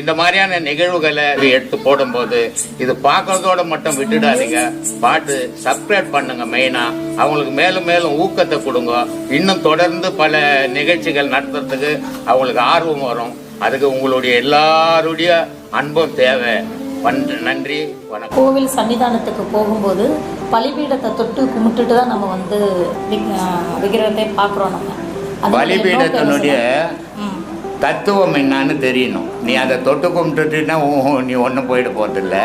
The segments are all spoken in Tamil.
இந்த மாதிரியான நிகழ்வுகளை எடுத்து போடும்போது இது பார்க்கறதோட மட்டும் விட்டுடாதீங்க. பாட்டு சப்ஸ்கிரைப் பண்ணுங்க மெயினா அவங்களுக்கு மேலும் மேலும் ஊக்கத்தை கொடுங்க. இன்னும் தொடர்ந்து பல நிகழ்ச்சிகள் நடத்துறதுக்கு அவங்களுக்கு ஆர்வம் வரும். அதுக்கு உங்களுடைய எல்லாருடைய அன்பும் தேவை. நன்றி வணக்கம். கோவில் சன்னிதானத்துக்கு போகும்போது பலிபீடத்தை தொட்டு கும்பிட்டுட்டு தான் நம்ம வந்து விக்கிரகத்தை பார்க்குறோம் நம்ம. பலிபீடத்தினுடைய. தத்துவம் என்னன்னு தெரியணும். நீ அதை தொட்டு கும்பிட்டுட்டுன்னா ஊ, நீ ஒன்றும் போயிட்டு போகிறதில்ல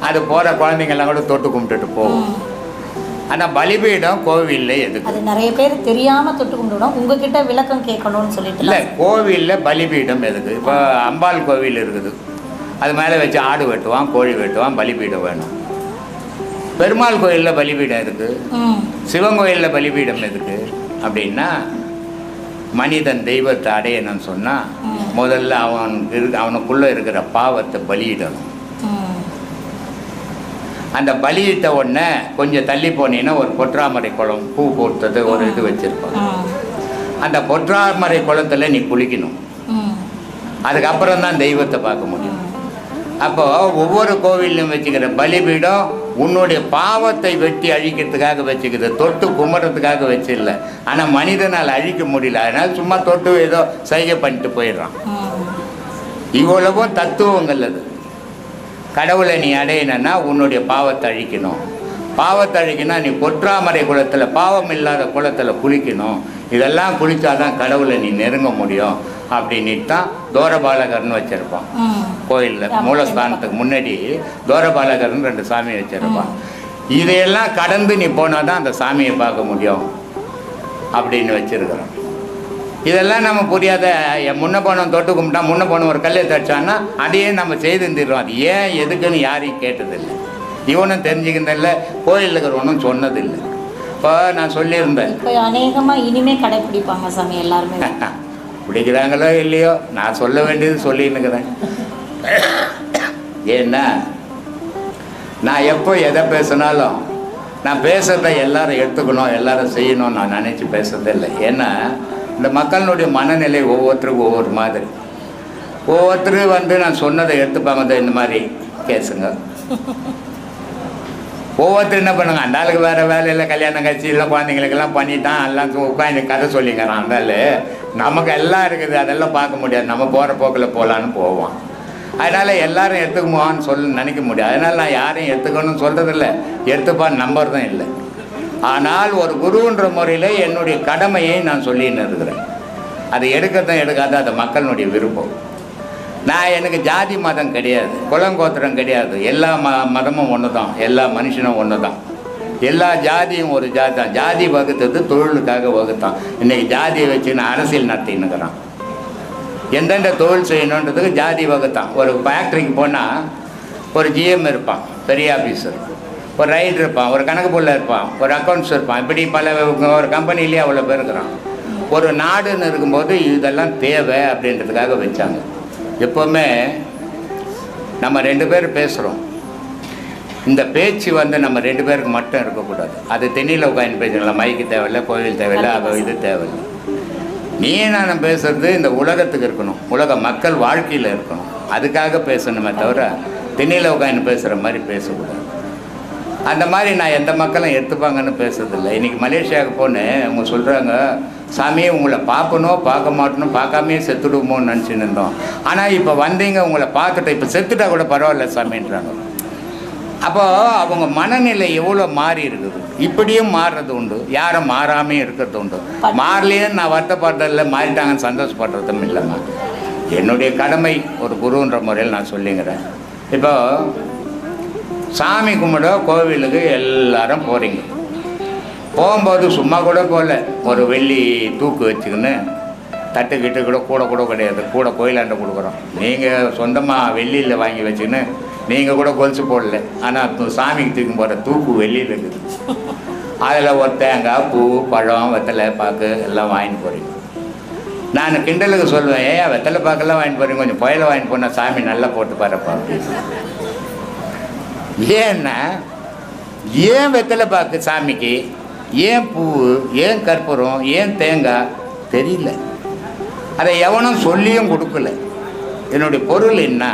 அது போகிற குழந்தைங்கெல்லாம் கூட தொட்டு கும்பிட்டுட்டு போகும் ஆனால் பலிபீடம் கோவிலில் எதுக்கு? அது நிறைய பேர் தெரியாம தொட்டு கும்பிடணும். உங்ககிட்ட விளக்கம் கேட்கணும்னு சொல்லிட்டு இல்லை கோவிலில் பலிபீடம் எதுக்கு? இப்போ அம்பாள் கோவில் இருக்குது. அது மேலே வச்சு ஆடு வெட்டுவான் கோழி வெட்டுவான் பலிபீடம் வேணும். பெருமாள் கோயிலில் பலிபீடம் ம். சிவன் கோயிலில் பலிபீடம் எதுக்கு? அப்படின்னா மனிதன் தெய்வத்தை அடையணும்னு சொன்னால் முதல்ல அவன் இரு அவனுக்குள்ளே இருக்கிற பாவத்தை பலியிடணும். அந்த பலியிட்ட உடனே கொஞ்சம் தள்ளி போனீங்கன்னா ஒரு பொற்றாமரை குளம் பூ போட்டது ஒரு இது வச்சுருப்பான் அந்த பொற்றாமரை குளத்தில் நீ குளிக்கணும். அதுக்கப்புறம் தான் தெய்வத்தை பார்க்க முடியும். அப்போது ஒவ்வொரு கோவில்லையும் வச்சுக்கிற பலிபீடம் உன்னுடைய பாவத்தை வெட்டி அழிக்கிறதுக்காக வச்சுக்குது. தொட்டு கும்பிட்றதுக்காக இல்லை ஆனால் மனிதனால் அழிக்க முடியல. அதனால் சும்மா தொட்டு ஏதோ சைகை பண்ணிட்டு போயிடுறான். இவ்வளவும் தத்துவங்கள் அது. கடவுளை நீ அடையணும்னா உன்னுடைய பாவத்தை அழிக்கணும். பாவத்தை அழிக்கினா நீ பொற்றாமரை குளத்தில் பாவம் இல்லாத குளத்தில் குளிக்கணும். இதெல்லாம் குளித்தாதான் கடவுளை நீ நெருங்க முடியும். அப்படின்ட்டு தான் தோரபாலகர்னு வச்சுருப்பான். கோயிலில். மூலஸ்தானத்துக்கு முன்னாடி தோரபாலகர்னு ரெண்டு சாமி வச்சிருப்பான். இதையெல்லாம் கடந்து நீ போனால் தான் அந்த சாமியை பார்க்க முடியும் அப்படின்னு வச்சிருக்கிறோம். இதெல்லாம் நம்ம புரியாத என் முன்ன போனவன் தொட்டு கும்பிட்டா முன்ன போன ஒரு கல்லை தச்சான்னா அதையே நம்ம செய்து தந்துடுறோம் அது ஏன் எதுக்குன்னு யாரையும் கேட்டதில்லை. இவனும் தெரிஞ்சுக்கிறதில்ல கோயிலில் இருக்கிறவனும் சொன்னதில்லை. இப்போ நான் சொல்லியிருந்தேன். இப்போ அநேகமா இனிமே கடைப்பிடிப்பாங்க சாமி எல்லாருமே. பிடிக்கிறாங்களோ இல்லையோ நான் சொல்ல வேண்டியது சொல்லின்னுக்கிறேன். ஏன்னா நான் எப்போ எதை பேசினாலும் நான் பேசுகிறத எல்லாரும் எடுத்துக்கணும் எல்லாரும் செய்யணும் நான் நினச்சி பேசுறதில்லை. ஏன்னா இந்த மக்களினுடைய மனநிலை ஒவ்வொருத்தருக்கும் ஒவ்வொரு மாதிரி. ஒவ்வொருத்தரும் வந்து நான் சொன்னதை எடுத்துப்பாங்க இந்த மாதிரி கேசுங்க. ஒவ்வொருத்தர் என்ன பண்ணுங்க அந்த ஆளுக்கு வேறு வேலையில் கல்யாணம் கட்சி இல்லை குழந்தைங்களுக்கெல்லாம் பண்ணிட்டான் எல்லாம் உட்காந்து கதை சொல்லிங்கிறான் அந்த நமக்கு எல்லாம் இருக்குது அதெல்லாம் பார்க்க முடியாது. நம்ம போகிற போக்கில் போகலான்னு போவோம். அதனால் எல்லாரும் எடுத்துக்குமோன்னு சொல்ல நினைக்க முடியாது. அதனால் நான் யாரையும் எடுத்துக்கணும்னு சொல்கிறதில்ல எடுத்துப்பான்னு தான் இல்லை. ஆனால் ஒரு குருன்ற முறையில் என்னுடைய கடமையை நான் சொல்லின்னு இருக்கிறேன். அதை எடுக்கிறதும் எடுக்காத அது மக்களுடைய விருப்பம். நான் எனக்கு ஜாதி மதம் கிடையாது. குலங்கோத்திரம் கிடையாது. எல்லா ம மதமும் ஒன்று தான் எல்லா மனுஷனும் ஒன்று தான் எல்லா ஜாதியும் ஒரு ஜாதி தான் ஜாதி வகுத்தது தொழிலுக்காக வகுத்தான். இன்னைக்கு ஜாதியை வச்சு நான் அரசியல் நடத்தின்னுக்கிறான். எந்தெந்த தொழில் செய்யணுன்றதுக்கு ஜாதி வகுத்தான். ஒரு ஃபேக்ட்ரிக்கு போனால் ஒரு ஜிஎம் இருப்பான் பெரிய ஆஃபீஸர் ஒரு ரைடர் இருப்பான் ஒரு கணக்கு புள்ள இருப்பான் ஒரு அக்கௌண்ட்ஸ் இருப்பான். இப்படி பல ஒரு கம்பெனிலேயே அவ்வளோ பேர் இருக்கிறான். ஒரு நாடுன்னு இருக்கும்போது இதெல்லாம் தேவை அப்படின்றதுக்காக வச்சாங்க. எப்போவுமே நம்ம ரெண்டு பேர் பேசுகிறோம் இந்த பேச்சு வந்து நம்ம ரெண்டு பேருக்கு மட்டும் இருக்கக்கூடாது. அது தென்னியில் உட்காந்து பேசலாம் மைக்கு தேவையில்லை கோவில் தேவையில்லை அது இது தேவையில்லை. நீ நான் பேசுறது இந்த உலகத்துக்கு இருக்கணும். உலக மக்கள் வாழ்க்கையில் இருக்கணும். அதுக்காக பேசணுமே தவிர தென்னியில் உட்காந்து பேசுகிற மாதிரி பேசக்கூடாது. அந்த மாதிரி நான் எந்த மக்களும் எடுத்துப்பாங்கன்னு பேசுறதில்ல. இன்னைக்கு மலேசியாவுக்கு போனேன் அவங்க சொல்கிறாங்க சாமி உங்களை பார்க்கணும் பார்க்க மாட்டணும் பார்க்காமே செத்துடுமோன்னு நினச்சின்னு இருந்தோம். ஆனால் இப்போ வந்தீங்க உங்களை பார்த்துட்டு இப்போ செத்துட்டா கூட பரவாயில்ல சாமின்றாங்க. அப்போ அவங்க மனநிலை எவ்வளோ மாறி இருக்குது? இப்படியும் மாறுறது உண்டு. யாரும் மாறாமே இருக்கிறது உண்டு. மாறலேன்னு நான் வருத்தப்படுறதில்ல. மாறிட்டாங்கன்னு சந்தோஷப்படுறதும் இல்லைம்மா. என்னுடைய கடமை ஒரு குருன்ற முறையில் நான் சொல்லிங்கிறேன். இப்போ சாமி கும்பிட கோவிலுக்கு எல்லாரும் போகிறீங்க போகும்போது சும்மா கூட போகல. ஒரு வெள்ளி தூக்கு வச்சுக்கின்னு தட்டு கிட்டு கூட கூட கூட கிடையாது. கூட கோயிலாண்ட கொடுக்குறோம். நீங்கள் சொந்தமாக வெள்ளியில் வாங்கி வச்சுக்கின்னு நீங்கள் கூட கொலுசு போடல. ஆனால் சாமிக்கு தூக்கி போகிற தூக்கு வெளியில் இருக்குது. அதில் ஒரு தேங்காய் பூ பழம் வெத்தலை பாக்கு எல்லாம் வாங்கிட்டு போகிறீங்க நான் கிண்டலுக்கு சொல்லுவேன் ஏன் வெத்தலை பாக்கெல்லாம் வாங்கிட்டு போகிறீங்க கொஞ்சம் புயலை வாங்கிட்டு போனால் சாமி நல்லா போட்டு பாருப்பா. ஏன்னா ஏன் வெத்தலை பாக்கு சாமிக்கு ஏன் பூ ஏன் கற்பூரம் ஏன் தேங்காய் தெரியல. அதை எவனும் சொல்லியும் கொடுக்கல. என்னுடைய பொருள் என்ன?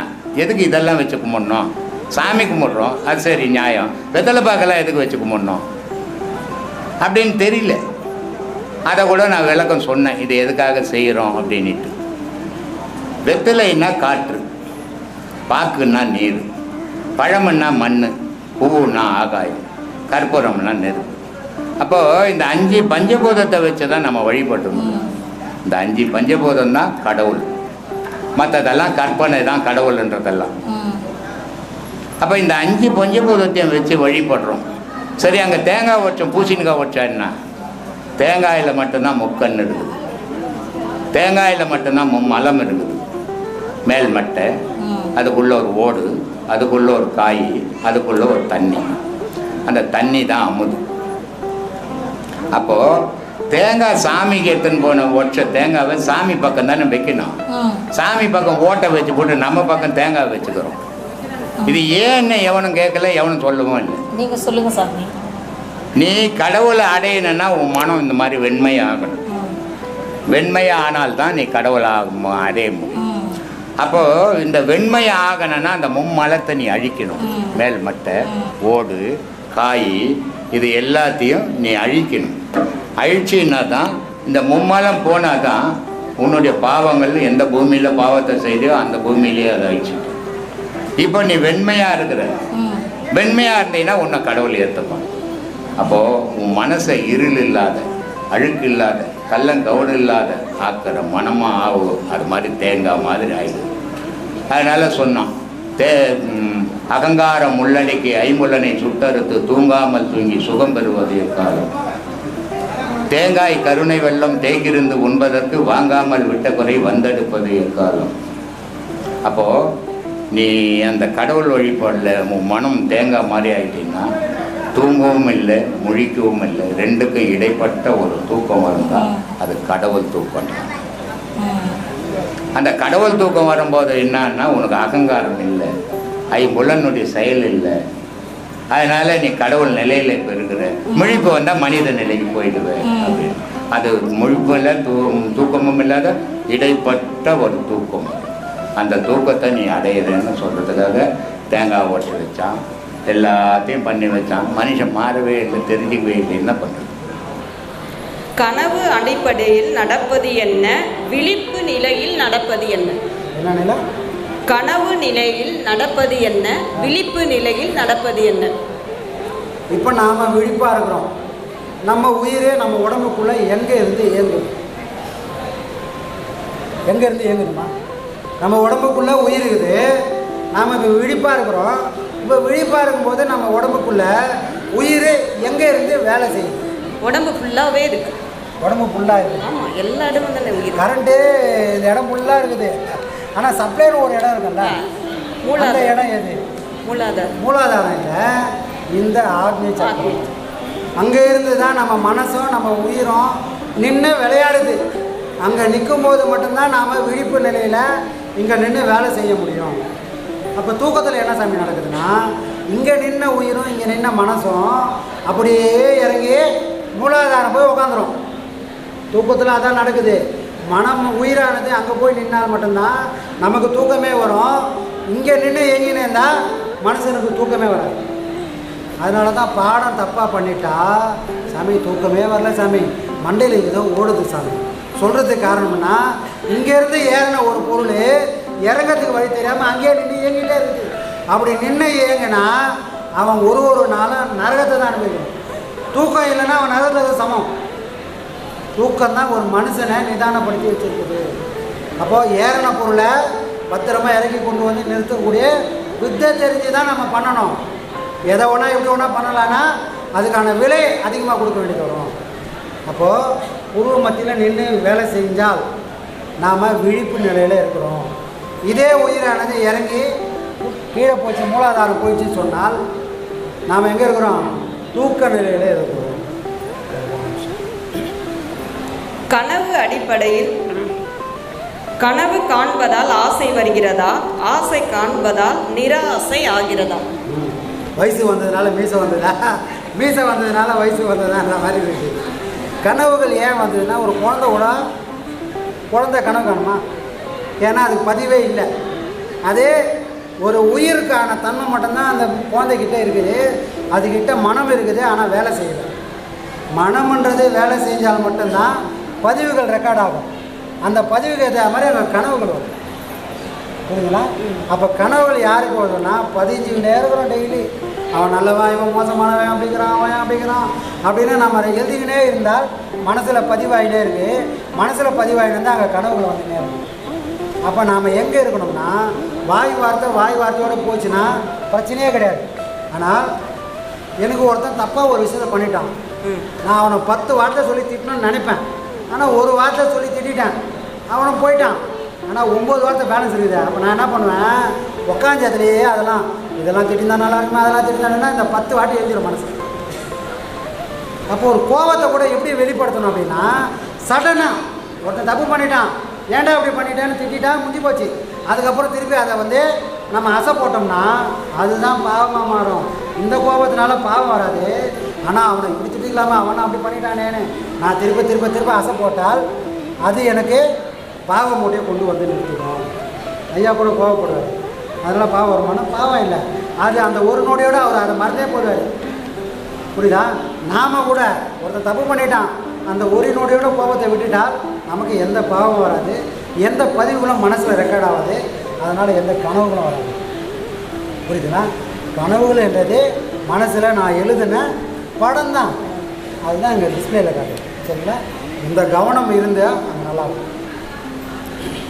எதுக்கு இதெல்லாம் வச்சு கும்பிடணும்? சாமி கும்பிட்றோம் அது சரி நியாயம். வெத்தலை பாக்கெல்லாம் எதுக்கு வச்சு கும்பிடணும்? அப்படின்னு தெரியல. அதை கூட நான் விளக்கம் சொன்னேன் இது எதுக்காக செய்கிறோம் அப்படின்ட்டு வெத்தலைன்னா காற்று பாக்குன்னா நீர் பழம்னா மண் பூவுன்னா ஆகாயம் கற்பூரம்னா நெருப்பு. அப்போது இந்த அஞ்சு பஞ்சபூதத்தை வச்சு தான் நம்ம வழிபட்டணும் இந்த அஞ்சு பஞ்சபூதம் தான் கடவுள். மற்றதெல்லாம் கற்பனை தான் கடவுள்ன்றதெல்லாம். அப்போ இந்த அஞ்சு பஞ்சபூதத்தையும் வச்சு வழிபடுறோம். சரி அங்கே தேங்காய் வச்சோம் பூசணிக்காய் வச்சா என்ன? தேங்காயில் மட்டும்தான் முக்கண் இருக்குது. தேங்காயில் மட்டும்தான் மும்மலம் இருக்குது. மேல் மட்டை அதுக்குள்ளே ஒரு ஓடு அதுக்குள்ளே ஒரு காய் அதுக்குள்ளே ஒரு தண்ணி. அந்த தண்ணி தான் அமுது. அப்போது தேங்காய் சாமிக்கு எடுத்துன்னு போன ஒற்ற தேங்காவை சாமி பக்கம் தானே வைக்கணும். சாமி பக்கம் ஓட்டை வச்சு போட்டு நம்ம பக்கம் தேங்காய் வச்சுக்கிறோம். இது ஏன்னு எவனும் கேட்கல எவனும் சொல்லவும் இல்லை. நீங்கள் சொல்லுங்கள் சாமி. நீ கடவுளை அடையணும்னா உன் மனம் இந்த மாதிரி வெண்மையாகணும். ம் வெண்மையாக ஆனால்தான் நீ கடவுளை ஆக அடைய முடியும். அப்போது இந்த வெண்மை ஆகணும்னா அந்த மும்மலத்தை நீ அழிக்கணும். ம். மேல் மட்டை ம். ஓடு காய் இது எல்லாத்தையும் நீ அழிக்கணும். அழிச்சின்னா தான் இந்த மும்மலம் போனால் தான் உன்னுடைய பாவங்கள் எந்த பூமியில் பாவத்தை செய்தோ அந்த பூமியிலேயே அதை அழிச்சிட்டு இப்போ நீ வெண்மையாக இருக்கிற வெண்மையாக இருந்தீங்கன்னா உன்னை கடவுள் ஏற்றுப்பான் அப்போது உன் மனசை இருள் இல்லாத அழுக்கு இல்லாத கள்ளங்கவுடு இல்லாத ஆக்கிற மனமாக ஆகும் அது மாதிரி தேங்காய் மாதிரி ஆயிடும் அதனால் சொன்னான் தே அகங்காரம் முள்ளடிக்கு ஐம்புலனை சுட்டறுத்து தூங்காமல் தூங்கி சுகம் பெறுவது காலம் தேங்காய் கருணை வெள்ளம் தேக்கிருந்து உண்பதற்கு வாங்காமல் விட்ட குறை வந்தெடுப்பது எக்காலம்? அப்போது நீ அந்த கடவுள் வழிபாடில் உன் மனம் தேங்காய் மாதிரி ஆயிட்டீங்கன்னா தூங்கவும் இல்லை முழிக்கவும் இல்லை. ரெண்டுக்கும் இடைப்பட்ட ஒரு தூக்கம் இருந்தால் அது கடவுள் தூக்கம். அந்த கடவுள் தூக்கம் வரும்போது என்னன்னா உனக்கு அகங்காரம் இல்லை. ஐம்புலனுடைய செயல் இல்லை. அதனால நீ கடவுள் நிலையில இப்போ இருக்கிற. முழிப்பு வந்தால் மனித நிலைக்கு போயிடுவேன். அப்படின்னு. அது முழிப்பு இல்லை தூ தூக்கமும் இல்லாத இடைப்பட்ட ஒரு தூக்கம். அந்த தூக்கத்தை நீ அடையிறேன்னு சொல்கிறதுக்காக தேங்காய் ஓட்டி வச்சான் எல்லாத்தையும் பண்ணி வச்சான். மனுஷன் மாறவே இல்லை தெரிஞ்சுக்கவே இல்லை என்ன பண்ணுறது கனவு அடிப்படையில் நடப்பது என்ன? விழிப்பு நிலையில் நடப்பது என்ன? என்ன நிலை? கனவு நிலையில் நடப்பது என்ன? விழிப்பு நிலையில் நடப்பது என்ன? இப்போ நாம் விழிப்பாக இருக்கிறோம். நம்ம உயிரே நம்ம உடம்புக்குள்ளே எங்கே இருந்து இயங்குது? எங்கே இருந்து இயங்குதுமா? நம்ம உடம்புக்குள்ளே உயிர் இருக்குது. நாம் இப்போ விழிப்பாக இருக்கிறோம். இப்போ விழிப்பாக இருக்கும்போது நம்ம உடம்புக்குள்ளே உயிர் எங்கே இருந்து வேலை செய்யுது? உடம்பு ஃபுல்லாகவே இருக்கு. உடம்பு ஃபுல்லாக இருக்குது ஆமாம் எல்லா இடமும் தானே உயிர். கரண்ட்டு இந்த இடம் ஃபுல்லாக இருக்குது. ஆனால் சப்ளைன்னு ஒரு இடம் இருக்குல்ல. அந்த இடம் எது? மூலாதாரம். மூலாதாரம் இல்லை. இந்த ஆக்னி சக்கரம். அங்கே இருந்து தான் நம்ம மனசும் நம்ம உயிரும் நின்று விளையாடுது. அங்கே நிற்கும் போது மட்டும்தான் நாம் விழிப்பு நிலையில் இங்கே நின்று வேலை செய்ய முடியும். அப்போ தூக்கத்தில் என்ன சாமி நடக்குதுன்னா இங்கே நின்ன உயிரும் இங்கே நின்ன மனசும் அப்படியே இறங்கி மூலாதாரம் போய் உக்காந்துரும். தூக்கத்தில் அதான் நடக்குது. மனம் உயிரானது அங்கே போய் நின்னால் மட்டும்தான் நமக்கு தூக்கமே வரும். இங்கே நின்று எங்கினே இருந்தால் மனுஷனுக்கு தூக்கமே வராது. அதனால தான் பாடம் தப்பாக பண்ணிட்டா சாமி தூக்கமே வரல சாமி. மண்டையில் ஏதோ ஓடுது சாமி. சொல்கிறதுக்கு காரணம்னா இங்கேருந்து ஏறின ஒரு பொருள் இறங்கிறதுக்கு வழி தெரியாமல் அங்கேயே நின்று இயங்கிட்டே இருக்குது அப்படி நின்று இயங்கினா அவன் ஒரு ஒரு நாளும் நரகத்தை தான் அனுபவிக்கணும். தூக்கம் இல்லைன்னா அவன் நரகத்துக்கு சமம். தூக்கம் தான் ஒரு மனுஷனை நிதானப்படுத்தி வச்சிருக்குது. அப்போது ஏறின பொருளை பத்திரமா இறக்கி கொண்டு வந்து நிறுத்தக்கூடிய வித்தை தெரிஞ்சு தான் நம்ம பண்ணணும். எதை ஒன்றா எப்படி ஒன்றா பண்ணலான்னா அதுக்கான விலை அதிகமாக கொடுக்க வேண்டியது வரும். அப்போது உருவ மத்தியில் நின்று வேலை செஞ்சால் நாம் விழிப்பு நிலையில் இருக்கிறோம். இதே உயிரானது இறங்கி கீழே போச்சு மூலாதாரம் போயிடுச்சுன்னு சொன்னால் நாம் எங்கே இருக்கிறோம்? தூக்க நிலையில் இருக்கிறோம். கனவு அடிப்படையில் கனவு காண்பதால் ஆசை வருகிறதா? ஆசை காண்பதால் நிராசை ஆகிறதா? வயசு வந்ததுனால மீச வந்ததா? மீசை வந்ததுனால வயசு வந்ததா அந்த மாதிரி இருக்கு. கனவுகள் ஏன் வந்ததுன்னா ஒரு குழந்தை கூட குழந்தை கனவு காணுமா? ஏன்னா அதுக்கு பதிவே இல்லை. அதே ஒரு உயிருக்கான தன்மை மட்டும்தான் அந்த குழந்தைகிட்ட இருக்குது. அதுக்கிட்ட மனம் இருக்குது ஆனால் வேலை செய்யலை. மனம்ன்றது வேலை செஞ்சால் மட்டும்தான் பதிவுகள் ரெக்கார்ட் ஆகும். அந்த பதிவுக்கு ஏற்ற மாதிரி அங்கே கனவுகள் வரும். புரியுதுங்களா? அப்போ கனவுகள் யாருக்கு வருதுன்னா பதிஞ்சுக்கிட்டே இருக்கிறோம் டெய்லி அவன் நல்லவன் இவன் மோசமானவன் அப்படிங்கிறான் அவன் அப்படிங்கிறான் அப்படின்னு நம்ம அதை எழுதிக்கினே இருந்தால் மனசில் பதிவாகிட்டே இருக்கு. மனசில் பதிவாகிட்டு இருந்தால் அங்கே கனவுகள் வந்துனே இருக்கும். அப்போ நாம் எங்கே இருக்கணும்னா வாய் வார்த்தை வாய் வார்த்தையோடு போச்சுன்னா பிரச்சனையே கிடையாது. ஆனால் எனக்கு ஒருத்தன் தப்பாக ஒரு விஷயத்தை பண்ணிட்டான். நான் அவனை பத்து வார்த்தை சொல்லி திட்டணும்னு நினைப்பேன். ஆனால் ஒரு வார்த்தை சொல்லி திட்டான் அவனும் போயிட்டான். ஆனால் ஒம்பது வார்த்தை பேலன்ஸ் இருக்குது. அப்போ நான் என்ன பண்ணுவேன்? உட்காந்து அதுலேயே அதெல்லாம் இதெல்லாம் திட்டிருந்தா நல்லா இருக்குமா? அதெல்லாம் திட்டிருந்தாங்கன்னா இந்த பத்து வாட்டி எழுதிடும் மனசு. அப்போ ஒரு கோவத்தை கூட எப்படி வெளிப்படுத்தணும் அப்படின்னா சடனாக ஒருத்தன் தப்பு பண்ணிட்டான். ஏன்டா இப்படி பண்ணிட்டேன்னு திட்டிட்டான் முடிஞ்சு போச்சு. அதுக்கப்புறம் திருப்பி அதை வந்து நம்ம அசை போட்டோம்னா அதுதான் பாவமாக மாறும். இந்த கோபத்தினால பாவம் வராது. ஆனால் அவனை பிடிச்சிட்டு இல்லாமல் அவனை அப்படி பண்ணிட்டானேன்னு நான் திருப்ப திருப்ப திருப்ப ஆசை போட்டால் அது எனக்கு பாவ மூட்டையை கொண்டு வந்து நிறுத்திடும். ஐயா கூட கோவப்படுவார். அதெல்லாம் பாவம் வருமானா பாவம் இல்லை. அது அந்த ஒரு நொடியோடு அவர் அதை மறந்தே போடுவார் புரியுதா? நாம் கூட ஒருத்தன் தப்பு பண்ணிட்டான். அந்த ஒரு நொடியோட கோபத்தை விட்டுட்டால் நமக்கு எந்த பாவம் வராது. எந்த பதிவுகளும் மனசில் ரெக்கார்ட் ஆகாது. அதனால் எந்த கனவுகளும் வராது. புரியுதுங்களா? கனவுகள் என்றது மனசில் நான் எழுதின படம் தான் அதுதான் இங்கே டிஸ்பிளேல காட்டுது. சரிங்களா? இந்த கவனம் இருந்தால் அங்கே நல்லாயிருக்கும்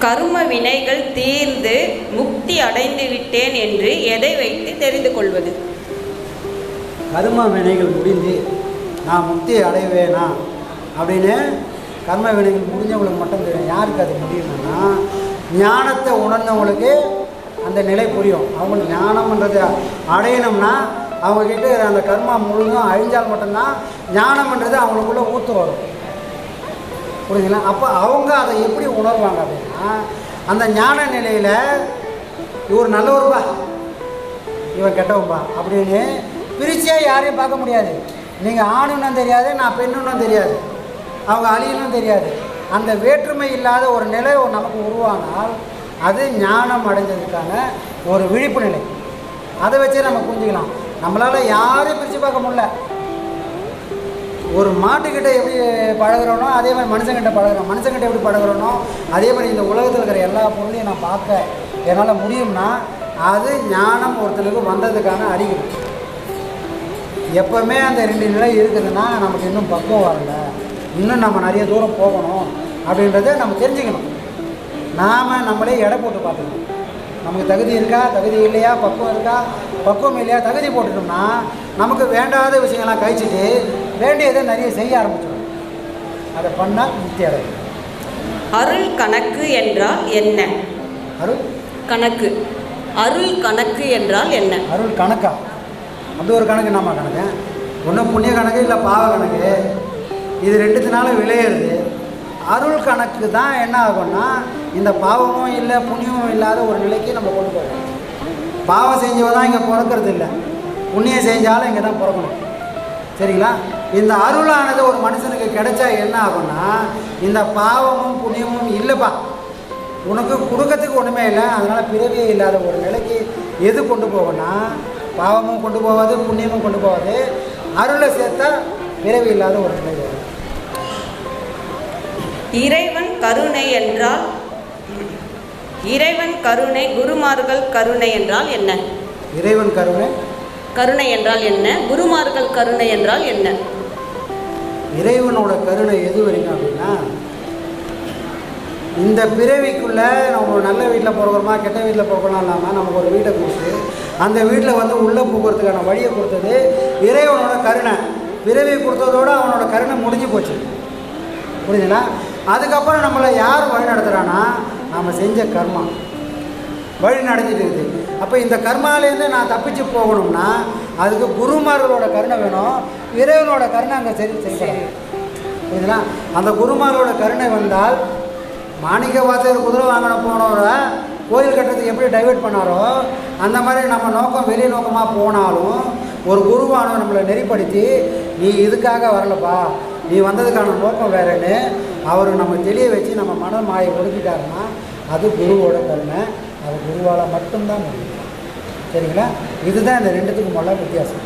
கர்ம வினைகள் தீர்ந்து முக்தி அடைந்து விட்டேன் என்று எதை வைத்து தெரிந்து கொள்வது? கர்ம வினைகள் முடிந்து நான் முக்தி அடைவேனா? அப்படின்னு கர்ம வினைகள் முடிஞ்சவங்களுக்கு மட்டும் தெரியும். யாருக்கு அது முடியும்னா ஞானத்தை உணர்ந்தவங்களுக்கு அந்த நிலை புரியும். அவங்களுக்கு ஞானம்ன்றது அடையணும்னா அவங்கக்கிட்ட அந்த கர்மா முழுதும் அழிஞ்சால் மட்டும்தான் ஞானம்ன்றது அவங்களுக்குள்ளே ஊற்று வரும். புரியுதுங்களா அப்போ அவங்க அதை எப்படி உணர்வாங்க அப்படின்னா அந்த ஞான நிலையில் இவர் நல்லவருப்பா இவன் கெட்டவன்பா அப்படின்னு பிரிச்சே யாரையும் பார்க்க முடியாது. நீங்கள் ஆணுன்னும் தெரியாது நான் பெண்ணுன்னும் தெரியாது. அவங்க அழியணும் தெரியாது. அந்த வேற்றுமை இல்லாத ஒரு நிலை ஒரு நமக்கு உருவானால் அது ஞானம் அடைஞ்சதுக்கான ஒரு விழிப்பு நிலை. அதை வச்சே நம்ம புரிஞ்சுக்கலாம். நம்மளால் யாரையும் பிரித்து பார்க்க முடில ஒரு மாட்டுக்கிட்ட எப்படி பழகிறோனோ அதே மாதிரி மனுஷங்கிட்ட பழகிறோம். மனுஷங்கிட்ட எப்படி பழகிறோனோ அதே மாதிரி இந்த உலகத்தில் இருக்கிற எல்லா பொருளையும் நான் பார்க்க என்னால் முடியும்னா அது ஞானம் ஒருத்தனுக்கு வந்ததுக்கான அறிகுறி. எப்போவுமே அந்த ரெண்டு நிலை இருக்குதுன்னா நமக்கு இன்னும் பக்குவம் வரல. இன்னும் நம்ம நிறைய தூரம் போகணும் அப்படின்றத நம்ம தெரிஞ்சுக்கணும். நாம் நம்மளே எடை போட்டு பார்த்துக்கணும். நமக்கு தகுதி இருக்கா? தகுதி இல்லையா? பக்குவம் இருக்கா? பக்குவம் இல்லையா? தகுதி போட்டுட்டோம்னா நமக்கு வேண்டாத விஷயங்கள்லாம் கழிச்சிட்டு வேண்டியதை நிறைய செய்ய ஆரம்பிச்சிடும். அதை பண்ணால் முக்தி அடையும். அருள் கணக்கு என்றால் என்ன? அருள்? கணக்கு. அருள் கணக்கு என்றால் என்ன? அருள் கணக்கா? அப்படி ஒரு கணக்கு என்னம்மா கணக்கு? ஒன்றும் புண்ணிய கணக்கு இல்லை பாவ கணக்கு. இது ரெண்டுத்தினால விளையிறது. அருள் கணக்கு தான் என்ன ஆகும்னா இந்த பாவமும் இல்லை புண்ணியமும் இல்லாத ஒரு நிலைக்கு நம்ம கொண்டு போகிறோம் பாவம் செஞ்சவ தான் இங்கே பிறக்கிறது இல்லை. புண்ணியம் செஞ்சாலும் இங்கே தான் பிறக்கணும். சரிங்களா? இந்த அருளானது ஒரு மனுஷனுக்கு கிடைச்சா என்ன ஆகும்னா இந்த பாவமும் புண்ணியமும் இல்லைப்பா. உனக்கு கொடுக்கறதுக்கு ஒன்றுமே இல்லை அதனால் பிறவியே இல்லாத ஒரு நிலைக்கு எது கொண்டு போகும்னா பாவமும் கொண்டு போகாது புண்ணியமும் கொண்டு போகாது. அருளை சேர்த்தா பிறவி இல்லாத ஒரு நிலை வரும். இறைவன் கருணை என்றால் இறைவன் கருணை குருமார்கள் கருணை என்றால் என்ன? இறைவன் கருணை. கருணை என்றால் என்ன? குருமார்கள் கருணை என்றால் என்ன? இறைவனோட கருணை எது வரைக்கும் அப்படின்னா இந்த பிறவிக்குள்ளே நம்ம ஒரு நல்ல வீட்டில் பிறகுறோமா கெட்ட வீட்டில் பிறக்கணும் இல்லாமல் நமக்கு ஒரு வீட்டை கொடுத்து அந்த வீட்டில் வந்து உள்ளே போக்குறதுக்கான வழியை கொடுத்தது இறைவனோட கருணை. பிறவி கொடுத்ததோடு அவனோட கருணை முடிஞ்சு போச்சு. புரியுதுங்களா அதுக்கப்புறம் நம்மளை யார் வழி நடத்துகிறான்னா நம்ம செஞ்ச கர்மா. வழி நடத்திட்டு இருக்குது. அப்போ இந்த கர்மாலேருந்து நான் தப்பிச்சு போகணும்னா அதுக்கு குருமார்களோட கருணை வேணும். இறைவனோட கருணை அங்கே சரி சரி. புரியுதுங்களா? அந்த குருமாரோட கருணை வந்தால் மாணிக்க வாசகர் குதிரை வாங்கின போனவரை கோயில் கட்டுறதுக்கு எப்படி டைவர்ட் பண்ணாரோ அந்த மாதிரி நம்ம நோக்கம் வெளி நோக்கமாக போனாலும் ஒரு குருவானவர் நம்மளை நெறிப்படுத்தி நீ இதுக்காக வரலப்பா. நீ வந்ததுக்கான நோக்கம் வேறேன்னு அவர் நம்ம தெளிய வச்சு நம்ம மன மாயை ஒடுக்கிட்டாருன்னா அது குருவோட கருணை அது குருவால் மட்டும்தான் முடியும். சரிங்களா? இதுதான் இந்த ரெண்டுத்துக்கும் உள்ள வித்தியாசம்.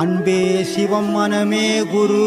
அன்பே சிவம் மனமே குரு.